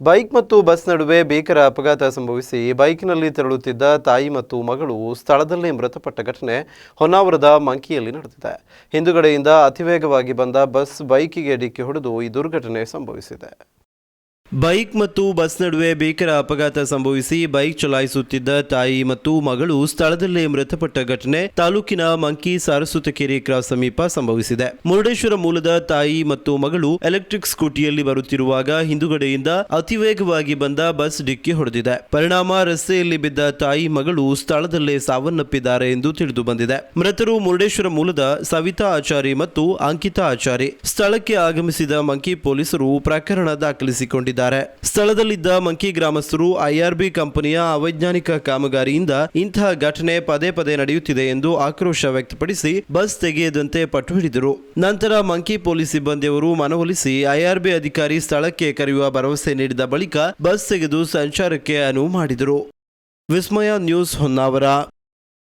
Bike ಮತ್ತು bus ನಡುವೆ ಭೀಕರ ಅಪಘಾತ ಸಂಭವಿಸಿ ಬೈಕ್ನಲ್ಲಿ ತೆರಳುತ್ತಿದ್ದ ತಾಯಿ ಮತ್ತು ಮಗಳು ಸ್ಥಳದಲ್ಲೇ ಮೃತಪಟ್ಟ ಘಟನೆ ಹೊನ್ನಾವರದ ಮಂಕಿಯಲ್ಲಿ ನಡೆದಿದೆ. ಹಿಂದುಗಡೆಯಿಂದ ಅತಿವೇಗವಾಗಿ ಬಂದ ಬಸ್ ಬೈಕಿಗೆ ಡಿಕ್ಕಿ ಹೊಡೆದು ಈ ದುರ್ಘಟನೆ ಸಂಭವಿಸಿದೆ. ಬೈಕ್ ಮತ್ತು ಬಸ್ ನಡುವೆ ಭೀಕರ ಅಪಘಾತ ಸಂಭವಿಸಿ ಬೈಕ್ ಚಲಾಯಿಸುತ್ತಿದ್ದ ತಾಯಿ ಮತ್ತು ಮಗಳು ಸ್ಥಳದಲ್ಲೇ ಮೃತಪಟ್ಟ ಘಟನೆ ತಾಲೂಕಿನ ಮಂಕಿ ಸಾರಸ್ವತಕೇರಿ ಕ್ರಾಸ್ ಸಮೀಪ ಸಂಭವಿಸಿದೆ. ಮುರುಡೇಶ್ವರ ಮೂಲದ ತಾಯಿ ಮತ್ತು ಮಗಳು ಎಲೆಕ್ಟ್ರಿಕ್ ಸ್ಕೂಟಿಯಲ್ಲಿ ಬರುತ್ತಿರುವಾಗ ಹಿಂದುಗಡೆಯಿಂದ ಅತಿವೇಗವಾಗಿ ಬಂದ ಬಸ್ ಡಿಕ್ಕಿ ಹೊಡೆದಿದೆ. ಪರಿಣಾಮ ರಸ್ತೆಯಲ್ಲಿ ಬಿದ್ದ ತಾಯಿ ಮಗಳು ಸ್ಥಳದಲ್ಲೇ ಸಾವನ್ನಪ್ಪಿದ್ದಾರೆ ಎಂದು ತಿಳಿದು ಬಂದಿದೆ. ಮೃತರು ಮುರುಡೇಶ್ವರ ಮೂಲದ ಸವಿತಾ ಆಚಾರಿ ಮತ್ತು ಅಂಕಿತಾ ಆಚಾರಿ. ಸ್ಥಳಕ್ಕೆ ಆಗಮಿಸಿದ ಮಂಕಿ ಪೊಲೀಸರು ಪ್ರಕರಣ ದಾಖಲಿಸಿಕೊಂಡಿದ್ದಾರೆ. ಸ್ಥಳದಲ್ಲಿದ್ದ ಮಂಕಿ ಗ್ರಾಮಸ್ಥರು ಐಆರ್ಬಿ ಕಂಪನಿಯ ಅವೈಜ್ಞಾನಿಕ ಕಾಮಗಾರಿಯಿಂದ ಇಂತಹ ಘಟನೆ ಪದೇ ಪದೇ ನಡೆಯುತ್ತಿದೆ ಎಂದು ಆಕ್ರೋಶ ವ್ಯಕ್ತಪಡಿಸಿ ಬಸ್ ತೆಗೆಯದಂತೆ ಪಟ್ಟು ಹಿಡಿದರು. ನಂತರ ಮಂಕಿ ಪೊಲೀಸ್ ಸಿಬ್ಬಂದಿಯವರು ಮನವೊಲಿಸಿ ಐಆರ್ಬಿ ಅಧಿಕಾರಿ ಸ್ಥಳಕ್ಕೆ ಕರೆಯುವ ಭರವಸೆ ನೀಡಿದ ಬಳಿಕ ಬಸ್ ತೆಗೆದು ಸಂಚಾರಕ್ಕೆ ಅನುವು ಮಾಡಿದರು. ವಿಸ್ಮಯ ನ್ಯೂಸ್ ಹೊನ್ನಾವರ.